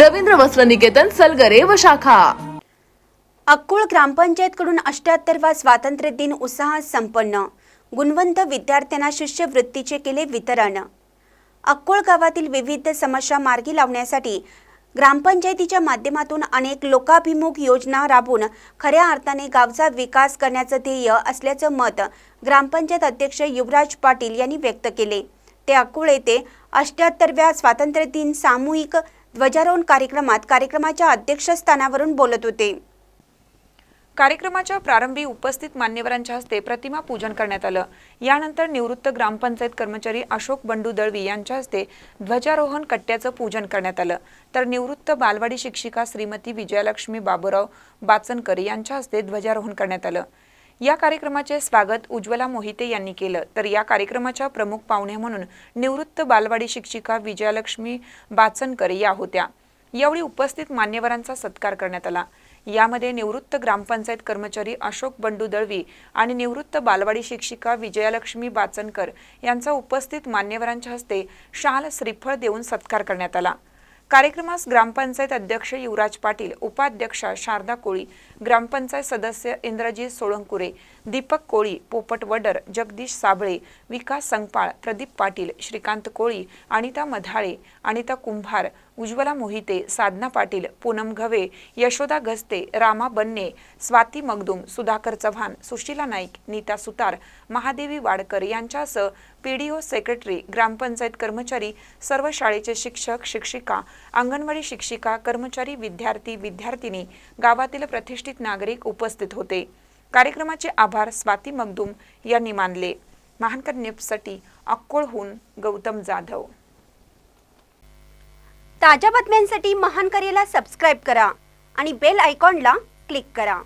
रवींद्र वस्त्र निकेतन सलगरे व शाखा. अक्कोळ ग्रामपंचायतकडून अष्ट्याहत्तरवा स्वातंत्र्य दिन उत्साहात संपन्न. गुणवंत विद्यार्थ्यांना शिष्यवृत्तीचे केले वितरण. अक्कोळ गावातील विविध समस्या मार्गी लावण्यासाठी ग्रामपंचायतीच्या माध्यमातून अनेक लोकाभिमुख योजना राबवून खऱ्या अर्थाने गावचा विकास करण्याचं ध्येय असल्याचं मत ग्रामपंचायत अध्यक्ष युवराज पाटील यांनी व्यक्त केले. ते अकोळ येथे अष्ट्याहत्तरव्या स्वातंत्र्य दिन सामूहिक ध्वजारोहण कार्यक्रमात कार्यक्रमाच्या अध्यक्षस्थानावरून बोलत होते. कार्यक्रमाच्या प्रारंभी उपस्थित मान्यवरांच्या हस्ते प्रतिमा पूजन करण्यात आलं. यानंतर निवृत्त ग्रामपंचायत कर्मचारी अशोक बंडू दळवी यांच्या हस्ते ध्वजारोहण कट्ट्याचं पूजन करण्यात आलं. तर निवृत्त बालवाडी शिक्षिका श्रीमती विजयलक्ष्मी बाबूराव बाचनकर यांच्या हस्ते ध्वजारोहण करण्यात आलं. या कार्यक्रमाचे स्वागत उज्ज्वला मोहिते यांनी केलं. तर या कार्यक्रमाच्या प्रमुख पाहुण्या म्हणून निवृत्त बालवाडी शिक्षिका विजयालक्ष्मी बाचनकर या होत्या. यावेळी उपस्थित मान्यवरांचा सत्कार करण्यात आला. यामध्ये निवृत्त ग्रामपंचायत कर्मचारी अशोक बंडू दळवी आणि निवृत्त बालवाडी शिक्षिका विजयालक्ष्मी बाचनकर यांचा उपस्थित मान्यवरांच्या हस्ते शाल श्रीफळ देऊन सत्कार करण्यात आला. कार्यक्रमास ग्रामपंचायत अध्यक्ष युवराज पाटील उपाध्यक्षा शारदा कोळी ग्रामपंचायत सदस्य इंद्रजीत सोळंकुरे दीपक कोळी पोपट वडर जगदीश साबळे विकास संगपाळ प्रदीप पाटील श्रीकांत कोळी अनिता मधाळे अनिता कुंभार उज्ज्वला मोहिते साधना पाटील पूनम घवे यशोदा गस्ते रामा बन्ने स्वाती मगदुम सुधाकर चव्हाण सुशीला नाईक नीता सुतार महादेवी वाडकर यांच्यासह पीडीओ सेक्रेटरी ग्रामपंचायत कर्मचारी सर्व शाळेचे शिक्षक शिक्षिका अंगणवाडी शिक्षिका कर्मचारी विद्यार्थी विद्यार्थिनी गावातील प्रतिष्ठित नागरिक उपस्थित होते. कार्यक्रमाचे आभार स्वाती मगदुम यांनी मानले. महानकर न्यूजसाठी अक्कोळहून गौतम जाधव. ताज्या बातम्यांसाठी महान करेला सबस्क्राईब करा आणि बेल आयकॉनला क्लिक करा.